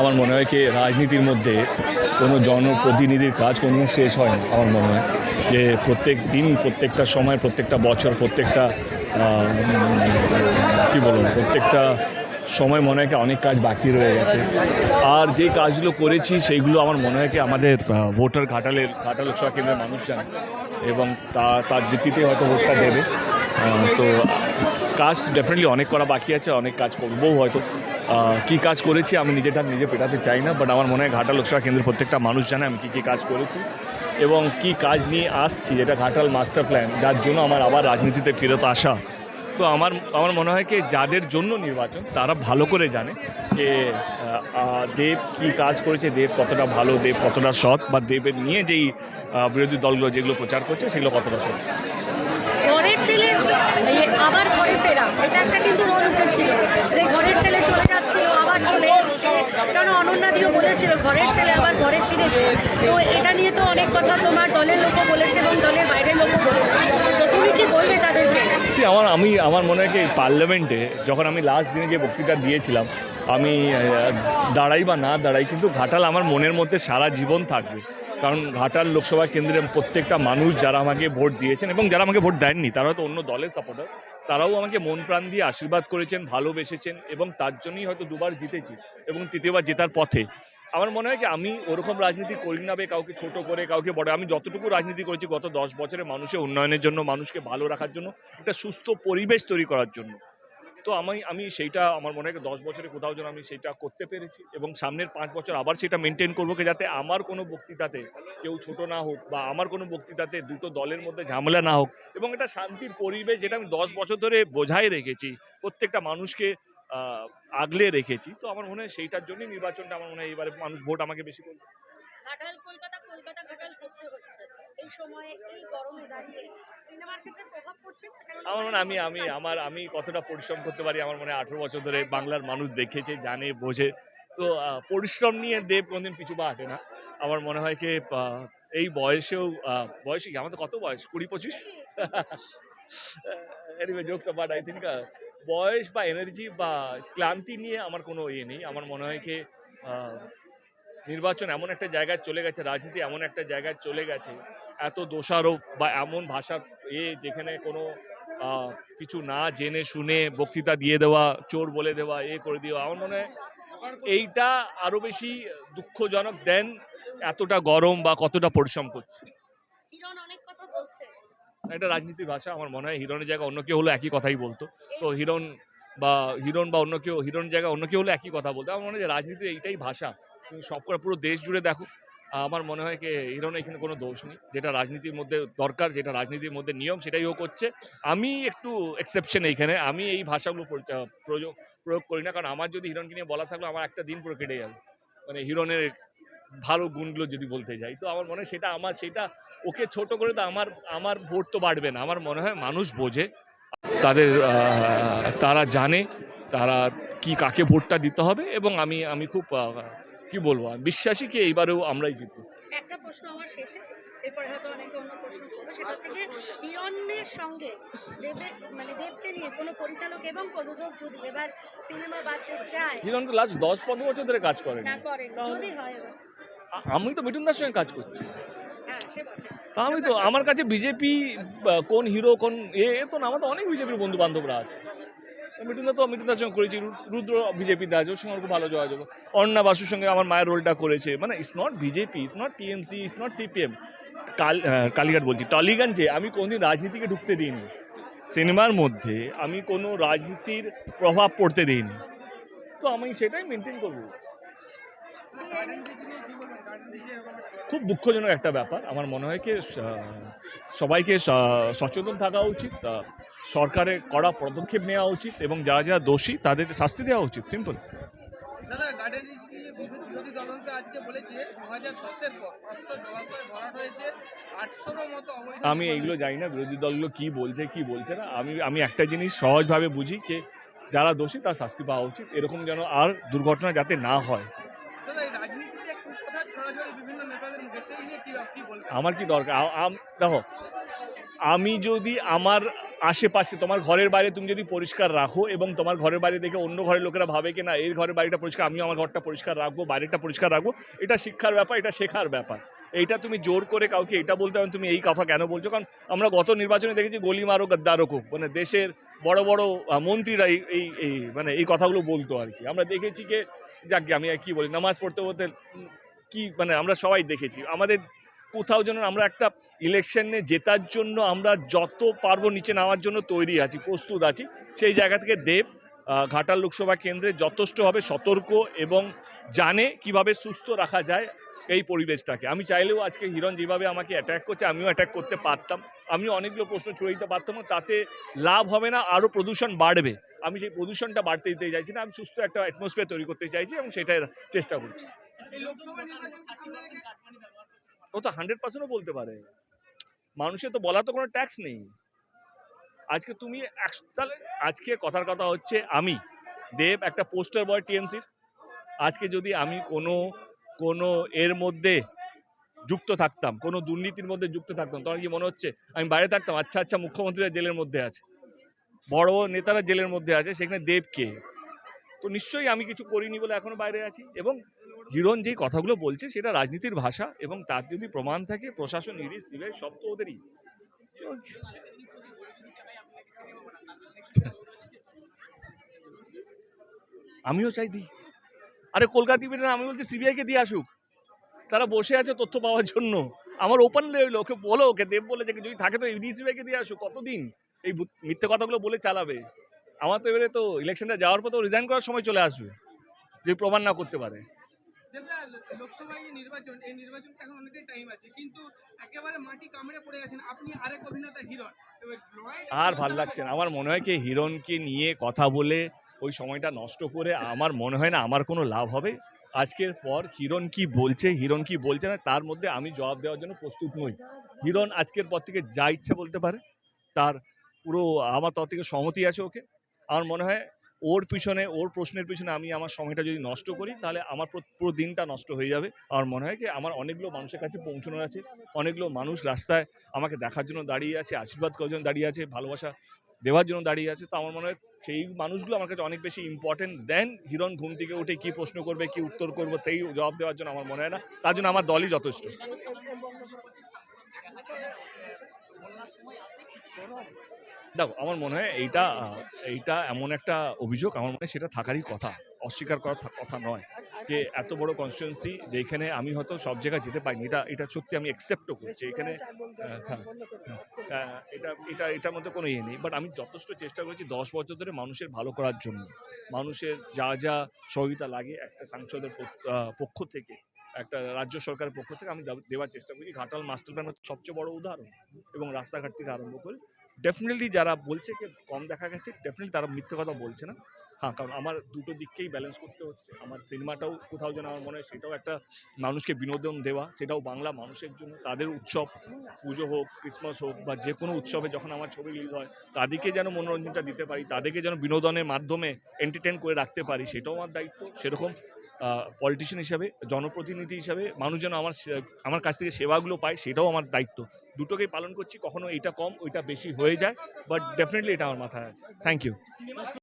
আমার মনে হয় কি, রাজনীতির মধ্যে কোনো জনপ্রতিনিধির কাজ কোনো শেষ হয় না আমার মনে হয়। যে প্রত্যেক দিন, প্রত্যেকটা সময়, প্রত্যেকটা বছর, প্রত্যেকটা কি বলব, প্রত্যেকটা সময় মনে হয় অনেক কাজ বাকি রয়ে গেছে। আর যে কাজগুলো করেছি, সেইগুলো আমার মনে হয় কি আমাদের ভোটার ঘাটালের ঘাটাল লোকসভা কেন্দ্রের মানুষ জানে এবং তা, তার ভিত্তিতে হয়তো ভোটটা দেবে। তো কাজ ডেফিনেটলি অনেক করা বাকি আছে, অনেক কাজ করব হয়তো। কি কাজ করেছি আমি নিজেটা নিজে পেটাতে চাই না বাট আমার মনে হয় ঘাটাল লোকসভা কেন্দ্রের প্রত্যেকটা মানুষ জানে আমি কী কী কাজ করেছি এবং কি কাজ নিয়ে আসছি যেটা ঘাটাল মাস্টার প্ল্যান যার জন্য আমার আবার রাজনীতিতে ফেরত আসা। তো আমার আমার মনে হয় কি যাদের জন্য নির্বাচন, তারা ভালো করে জানে যে দেব কি কাজ করেছে, দেব কতটা ভালো, দেব কতটা সৎ, বা দেবের নিয়ে যেই বিরোধী দলগুলো যেগুলো প্রচার করছে, সেগুলো কতটা সৎ। ছেলে আবার ঘরে ফেরা এটা একটা কিন্তু রোল উঠেছিল। যে ঘরের ছেলে চলে যাচ্ছিল, আবার চলে এসছে। কারণ অনন্যাদিও বলেছিল, ঘরের ছেলে আবার ঘরে ফিরেছে। তো এটা নিয়ে তো অনেক কথা তোমার দলের লোকও বলেছে এবং দলের বাইরের লোকও বলেছে। তো তুমি কি বলবে তাদেরকে? আমার, আমি, আমার মনে হয় পার্লামেন্টে যখন আমি লাস্ট দিনে যে বক্তৃতা দিয়েছিলাম, আমি দাঁড়াই বা না দাঁড়াই, কিন্তু ঘাটাল আমার মনের মধ্যে সারা জীবন থাকবে। কারণ ঘাটাল লোকসভা কেন্দ্রের প্রত্যেকটা মানুষ যারা আমাকে ভোট দিয়েছেন এবং যারা আমাকে ভোট দেননি, তারা হয়তো অন্য দলের সাপোর্টার তারাও আমাকে মন প্রাণ দিয়ে আশীর্বাদ করেছেন, ভালোবেসেছেন এবং তার জন্যই হয়তো দুবার জিতেছি এবং তৃতীয়বার জেতার পথে। আমার মনে হয় কি আমি ওরকম রাজনীতি করি না বে, কাউকে ছোট করে, কাউকে বড়, আমি যতটুকু রাজনীতি করেছি গত দশ বছরে মানুষের উন্নয়নের জন্য, মানুষকে ভালো রাখার জন্য, একটা সুস্থ পরিবেশ তৈরি করার জন্য। তো আমি আমি সেইটা আমার মনে হয় দশ বছরে কোথাও যেন আমি সেটা করতে পেরেছি এবং সামনের পাঁচ বছর আবার সেটা মেনটেন করব যাতে আমার কোনো বক্তৃতাতে কেউ ছোট না হোক বা আমার কোনো বক্তৃতাতে দুটো দলের মধ্যে ঝামেলা না হোক এবং এটা শান্তির পরিবেশ যেটা আমি দশ বছর ধরে বোঝাই রেখেছি, প্রত্যেকটা মানুষকে আগলে রেখেছি। তো আমার মনে হয় সেইটার জন্যই নির্বাচনটা আমার মনে হয় এবারে মানুষ ভোট আমাকে বেশি করবে। আমার মনে হয় আমি আমি আমার আমি কতটা পরিশ্রম করতে পারি আমার মনে হয় আঠেরো বছর ধরে বাংলার মানুষ দেখেছে জানে বোঝে। তো পরিশ্রম নিয়ে দেব কোনদিন পিছু বা হাঁটে না। আমার মনে হয় কি এই বয়সেও বয়সে কি? আমাদের কত বয়স? কুড়ি পঁচিশ? Anyway jokes about I think বয়স বা এনার্জি বা ক্লান্তি নিয়ে আমার কোনো ইয়ে নেই। আমার মনে হয় কি নির্বাচন এমন একটা জায়গায় চলে গেছে রাজনীতি এমন একটা জায়গায় চলে গেছে এত দোষারোপ বা এমন ভাষার এ যেখানে কোনো কিছু না জেনে শুনে বক্তৃতা দিয়ে দেওয়া চোর বলে দেওয়া এ করে দেওয়া আমার মনে হয় এইটা আরও বেশি দুঃখজনক দেন এতটা গরম বা কতটা পরিশ্রম করছে। এটা রাজনীতির ভাষা আমার মনে হয় হিরণের জায়গায় অন্য কেউ হলো একই কথাই বলতো। তো হিরণ বা হিরণ বা অন্য কেউ হিরণ জায়গায় অন্য কেউ হলো একই কথা বলতো। আমার মনে হয় যে রাজনীতির এইটাই ভাষা। সব পুরো দেশ জুড়ে দেখো। আমার মনে হয় কি হিরণ এখানে কোনো দোষ নেই। যেটা রাজনীতির মধ্যে দরকার, যেটা রাজনীতির মধ্যে নিয়ম, সেটাই ও করছে। আমি একটু এক্সেপশন এইখানে। আমি এই ভাষাগুলো পরি- প্রয়োগ প্রয়োগ করি না। কারণ আমার যদি হিরণকে নিয়ে বলা থাকল, আমার একটা দিন পুরো কেটে যাবে। মানে হিরণের ভালো গুণগুলো যদি বলতে যাই। তো আমার মনে হয় সেটা আমার, সেটা ওকে ছোট করে তো আমার আমার ভোট তো বাড়বে না। আমার মনে হয় মানুষ বোঝে। তাদের তারা জানে, তারা কি কাকে ভোটটা দিতে হবে। এবং আমি আমি খুব কি বলব? বিশ্বাসী কি? এইবারেও আমরাই জিতবো। একটা প্রশ্ন আমার শেষে এরপরে হয়তো অনেকে অন্য প্রশ্ন করবে। সেটা হচ্ছে যে হিরণের সঙ্গে দেবে মানে দেবকে নিয়ে কোনো পরিচালক এবং প্রযোজক যদি এবার সিনেমা বাঁধতে চায় হিরণ তো লাস্ট দশ পনেরো বছর ধরে কাজ করেন। না করেন। যদি হয় এবার। আমি তো মিঠুনদার সঙ্গে কাজ করছি। হ্যাঁ তা আমি তো আমার কাছে বিজেপি কোন হিরো কোন এ এ তো না আমার তো অনেক বিজেপির বন্ধু বান্ধবরা আছে মিঠুনদা তো মিঠুনদার সঙ্গে করেছি। রুদ্র বিজেপিতে আছে, ওর সঙ্গে খুব ভালো যোগাযোগ। অর্ণা বাসুর সঙ্গে আমার মায়ের রোলটা করেছে। মানে it's not BJP it's not TMC it's not CPM কাল কালীঘাট বলছি। টলিগঞ্জে আমি কোনদিন রাজনীতিকে ঢুকতে দিইনি। সিনেমার মধ্যে আমি কোনো রাজনীতির প্রভাব পড়তে দিইনি। তো আমি সেটাই মেনটেন করব। খুব দুঃখজনক একটা ব্যাপার। আমার মনে হয় কি সবাইকে সচেতন থাকা উচিত সরকারের কড়া পদক্ষেপ নেওয়া উচিত এবং যারা যারা দোষী তাদের শাস্তি দেওয়া উচিত। সিম্পল আমি এইগুলো জানি না বিরোধী দলগুলো কি বলছে কি বলছে না। আমি আমি একটা জিনিস সহজভাবে বুঝি যে যারা দোষী তার শাস্তি পাওয়া উচিত। এরকম যেন আর দুর্ঘটনা যাতে না হয় দাদা এই রাজনীতিতে কথা ছড়াছড়ি বিভিন্ন নেতাদের মুখে সেই নিয়ে কি কি বলবেন আমার কি দরকার? দেখো, আমি যদি আমার আশেপাশে, তোমার ঘরের বাইরে তুমি যদি পরিষ্কার রাখো এবং তোমার ঘরের বাইরে দেখে অন্য ঘরের লোকেরা ভাবে কি না এর ঘরের বাড়িটা পরিষ্কার, আমিও আমার ঘরটা পরিষ্কার রাখব বাইরেটা পরিষ্কার রাখব, এটা শিক্ষার ব্যাপার, এটা শেখার ব্যাপার। এইটা তুমি জোর করে কাউকে এটা বলতে পারেন তুমি এই কথা কেন বলছো? কারণ আমরা গত নির্বাচনে দেখেছি গলি মারো গদ্দারকো মানে দেশের বড় বড় মন্ত্রীরা এই এই মানে এই কথাগুলো বলতো আর কি। আমরা দেখেছি যে যাক আমি আর কি বলি, নামাজ পড়তে পড়তে কি মানে আমরা সবাই দেখেছি। আমাদের কোথাও যেন আমরা একটা ইলেকশনে জেতার জন্য আমরা যত পারব নিচে নামার জন্য তৈরি আছি, প্রস্তুত আছি। সেই জায়গা থেকে দেব ঘাটাল লোকসভা কেন্দ্রে যথেষ্টভাবে সতর্ক এবং জানে কীভাবে সুস্থ রাখা যায় এই পরিবেশটাকে। আমি চাইলেও আজকে হিরণ যেভাবে আমাকে অ্যাটাক করছে, আমিও অ্যাটাক করতে পারতাম। আমিও অনেকগুলো প্রশ্ন ছুড়ে দিতে পারতাম, তাতে লাভ হবে না আরও প্রদূষণ বাড়বে। আমি সেই প্রদূষণটা বাড়তে দিতে চাইছি না, আমি সুস্থ একটা অ্যাটমসফিয়ার তৈরি করতে চাইছি এবং সেটার চেষ্টা করছি। ও তো হান্ড্রেড পার্সেন্টও বলতে পারে। মানুষের তো বলা তো কোনো ট্যাক্স নেই। আজকে তুমি তাহলে আজকে কথার কথা হচ্ছে আমি। দেব, একটা পোস্টার বয় টিএমসির আজকে যদি আমি কোনো কোনো এর মধ্যে যুক্ত থাকতাম, কোনো দুর্নীতির মধ্যে যুক্ত থাকতাম তখন কি মনে হচ্ছে? আমি বাইরে থাকতাম আচ্ছা আচ্ছা মুখ্যমন্ত্রীরা জেলের মধ্যে আছে। বড় বড় নেতারা জেলের মধ্যে আছে, সেখানে দেব কে তো নিশ্চয়ই আমি কিছু করিনি বলে এখনও বাইরে আছি। এবং হিরণ যেই কথাগুলো বলছে, সেটা রাজনীতির ভাষা এবং তার যদি প্রমাণ থাকে, প্রশাসন, ইডি, সিবিআই, সব তো ওদেরই। আমিও চাই দিই। আরে কলকাতা টিভিতে আমি বলছি সিবিআইকে দিয়ে আসুক। তারা বসে আছে তথ্য পাওয়ার জন্য। আমার ওপেন লেভেল ওকে বলো, ওকে দেব বলে যে যদি থাকে তো ইডি, সিবিআইকে দিয়ে আসুক। কতদিন? এই মিথ্যে কথাগুলো বলে চালাবে। আমার তো এবারে তো ইলেকশনটা যাওয়ার পর তো রিজাইন করার সময় চলে আসবে, যদি প্রমাণ না করতে পারে। যেটা লোকসভা নির্বাচন এই নির্বাচনটা এখন অনেকটাই টাইম আছে কিন্তু একেবারে মাটি কামড়ে পড়ে গেছেন আপনি আরেক অভিনেতা হিরণ। আর ভালো লাগছে না। আমার মনে হয় কি হিরণকে নিয়ে কথা বলে ওই সময়টা নষ্ট করে আমার মনে হয় না আমার কোনো লাভ হবে। আজকের পর হিরণ কি বলছে হিরণ কি বলছে না তার মধ্যে আমি জবাব দেওয়ার জন্য প্রস্তুত নই। হিরণ আজকের পর থেকে যা ইচ্ছে বলতে পারে তার পুরো আমার তরফ থেকে সহমতি আছে ওকে। আমার মনে হয় ওর পিছনে, ওর প্রশ্নের পিছনে আমি আমার সময়টা যদি নষ্ট করি, তাহলে আমার পুরো- দিনটা নষ্ট হয়ে যাবে। আমার মনে হয় কি, আমার অনেকগুলো মানুষের কাছে পৌঁছানোর আছে, অনেকগুলো মানুষ রাস্তায় আমাকে দেখার জন্য দাঁড়িয়ে আছে, আশীর্বাদ করার জন্য দাঁড়িয়ে আছে, ভালোবাসা দেওয়ার জন্য দাঁড়িয়ে আছে। তো আমার মনে হয় সেই মানুষগুলো আমার কাছে অনেক বেশি ইম্পর্টেন্ট দেন হিরণ ঘুম থেকে উঠে কি প্রশ্ন করবে, কি উত্তর করব, সেই জবাব দেওয়ার জন্য আমার মনে হয় না। তার জন্য আমার দলই যথেষ্ট। দেখো আমার মনে হয় এইটা এইটা এমন একটা অভিযোগ আমার মনে হয় সেটা থাকারই কথা অস্বীকার করার কথা নয় যে এত বড় কনস্টিটুয়েন্সি যেখানে আমি হয়তো সব জায়গায় যেতে পারিনি এটা এটা সত্যি আমি অ্যাকসেপ্টও করছি এখানে হ্যাঁ, হ্যাঁ, আহ, এটা এটা এটার মধ্যে কোনো ইয়ে নেই বাট আমি যথেষ্ট চেষ্টা করেছি দশ বছর ধরে মানুষের ভালো করার জন্য মানুষের যা যা সহযোগিতা লাগে একটা সাংসদের পক- পক্ষ থেকে একটা রাজ্য সরকারের পক্ষ থেকে আমি দেওয়ার চেষ্টা করি ঘাটাল মাস্টার প্ল্যান হচ্ছে সবচেয়ে বড় উদাহরণ এবং রাস্তাঘাট থেকে আরম্ভ করে ডেফিনেটলি যারা বলছে যে কম দেখা গেছে ডেফিনেটলি তারা মিথ্যে কথা বলছে না। হ্যাঁ কারণ আমার দুটো দিককেই ব্যালেন্স করতে হচ্ছে। আমার সিনেমাটাও কোথাও যেন আমার মনে হয় সেটাও একটা মানুষকে বিনোদন দেওয়া, সেটাও বাংলা মানুষের জন্য, তাদের উৎসব, পুজো হোক ক্রিসমাস হোক বা যে কোনো উৎসবে যখন আমার ছবি রিলিজ হয়, তাদেরকে যেন মনোরঞ্জনটা দিতে পারি, তাদেরকে যেন বিনোদনের মাধ্যমে এন্টারটেন করে রাখতে পারি, সেটাও আমার দায়িত্ব। সেরকম পলিটিশিয়ান হিসাবে, জনপ্রতিনিধি হিসাবে মানুষ যেন আমার আমার কাছ থেকে সেবাগুলো পায়, সেটাও আমার দায়িত্ব। দুটোকেই পালন করছি, কখনো এটা কম, ওইটা বেশি হয়ে যায় বাট ডেফিনেটলি এটা আমার মাথায় আছে। Thank you